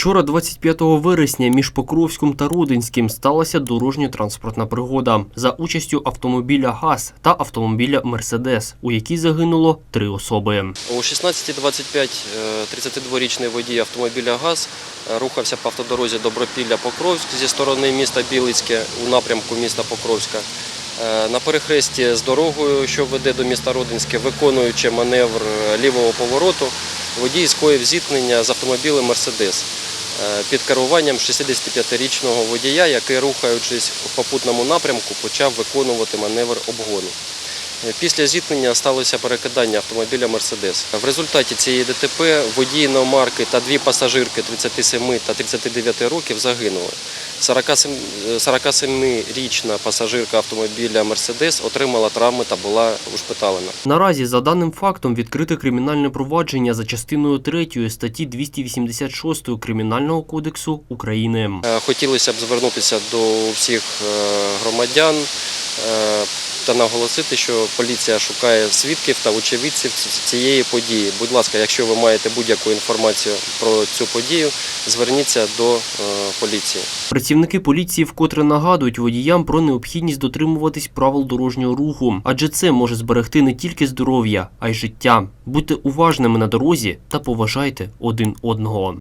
Вчора, 25 вересня, між Покровськом та Родинським сталася дорожньо-транспортна пригода за участю автомобіля ГАЗ та автомобіля Мерседес, у якій загинуло три особи. О 16.25 е, 32-річний водій автомобіля ГАЗ е, рухався по автодорозі Добропілля-Покровськ зі сторони міста Білицьке у напрямку міста Покровська. Е, На перехресті з дорогою, що веде до міста Родинське, виконуючи маневр е, лівого повороту, водій скоїв зіткнення з автомобілем Мерседес е, під керуванням 65-річного водія, який, рухаючись в попутному напрямку, почав виконувати маневр обгону. Після зіткнення сталося перекидання автомобіля Мерседес. В результаті цієї ДТП водій іномарки та дві пасажирки 37 та 39 років загинули. 47 е, 47-річна пасажирка автомобіля Мерседес отримала травми та була ушпиталена. Наразі за даним фактом відкрите кримінальне провадження за частиною 3 статті 286 Кримінального кодексу України. Е, Хотілося б звернутися до всіх е, громадян е, та наголосити, що поліція шукає свідків та очевидців цієї події. Будь ласка, якщо ви маєте будь-яку інформацію про цю подію, зверніться до е, поліції. Працівники поліції вкотре нагадують водіям про необхідність дотримуватись правил дорожнього руху, адже це може зберегти не тільки здоров'я, а й життя. Будьте уважними на дорозі та поважайте один одного.